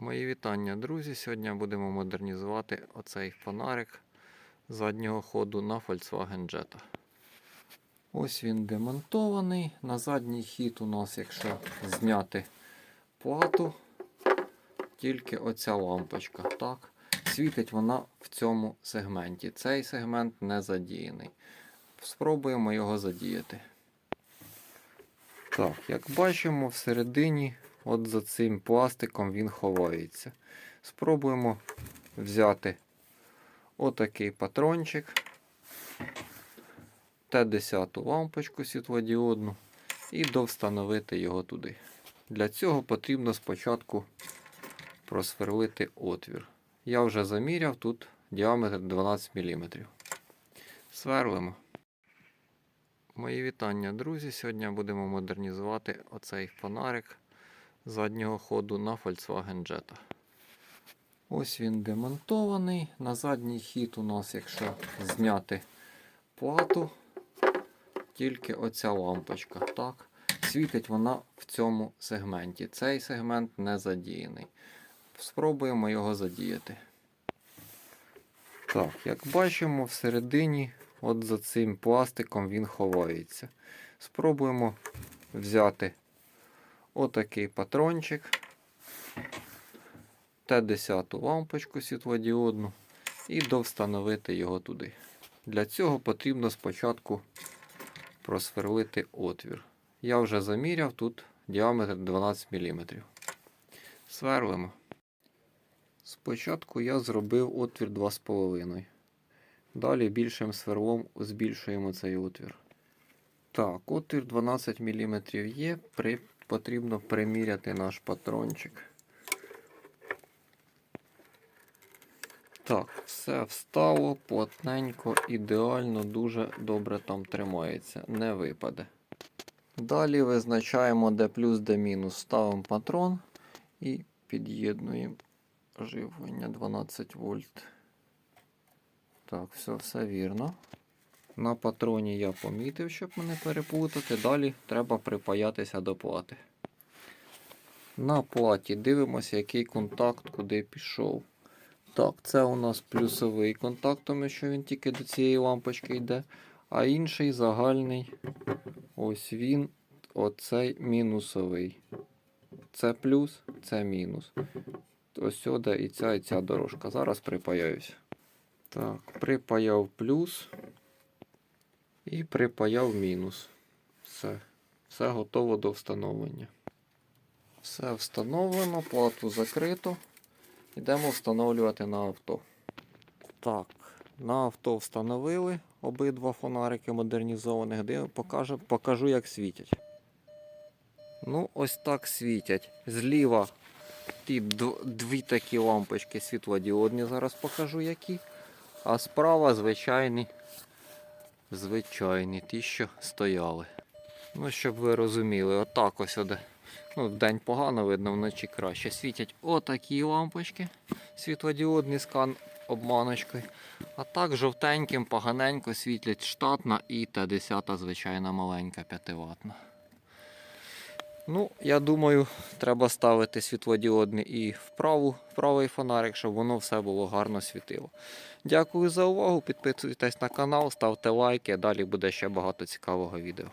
Мої вітання, друзі. Сьогодні будемо модернізувати оцей фонарик заднього ходу на Volkswagen Jetta. Ось він демонтований. На задній хід у нас, якщо зняти плату, тільки оця лампочка. Так, світить вона в цьому сегменті. Цей сегмент не задіяний. Спробуємо його задіяти. Так, як бачимо, всередині, от за цим пластиком він ховається. Спробуємо взяти отакий патрончик, Т10 лампочку світлодіодну і довстановити його туди. Для цього потрібно спочатку просверлити отвір. Я вже заміряв тут діаметр 12 мм. Сверлимо. Мої вітання, друзі. Сьогодні будемо модернізувати оцей фонарик заднього ходу на Volkswagen Jetta. Ось він демонтований. На задній хід у нас, якщо зняти плату, тільки оця лампочка. Так, світить вона в цьому сегменті. Цей сегмент не задіяний. Спробуємо його задіяти. Так, як бачимо, всередині, от за цим пластиком він ховається. Спробуємо взяти отакий патрончик, Т10 лампочку світлодіодну і довстановити його туди. Для цього потрібно спочатку просверлити отвір. Я вже заміряв тут діаметр 12 мм. Сверлимо. Спочатку я зробив отвір 2,5. Далі більшим сверлом збільшуємо цей отвір. Так, отвір 12 мм є. При... Потрібно приміряти наш патрончик. Так, все встало плотненько, ідеально, дуже добре там тримається, не випаде. Далі визначаємо де плюс, де мінус. Ставимо патрон і під'єднуємо живлення 12 вольт. Так, все, все вірно. На патроні я помітив, щоб мене переплутати. Далі треба припаятися до плати. На платі дивимося, який контакт куди пішов. Так, це у нас плюсовий контакт, тому що він тільки до цієї лампочки йде. А інший загальний. Ось він, оцей мінусовий. Це плюс, це мінус. Ось сюди і ця, і ця дорожка. Зараз припаяюся. Так, припаяв плюс і припаяв мінус. Все. Все готово до встановлення. Все встановлено, плату закрито. Йдемо встановлювати на авто. Так, на авто встановили обидва фонарики модернізованих. Див- Покажу, покажу, як світять. Ну, ось так світять. Зліва ті дві такі лампочки світлодіодні, зараз покажу які. А справа звичайні, звичайні, ті, що стояли. Ну, щоб ви розуміли, отак ось оде. Ну, вдень погано видно, вночі краще. Світять отакі лампочки. Світлодіодний скан обманочкою. А так жовтеньким, поганенько світлять штатна і Т10 звичайна маленька 5 ватна. Ну, я думаю, треба ставити світлодіодний і вправу, правий фонарик, щоб воно все було гарно світило. Дякую за увагу. Підписуйтесь на канал, ставте лайки, далі буде ще багато цікавого відео.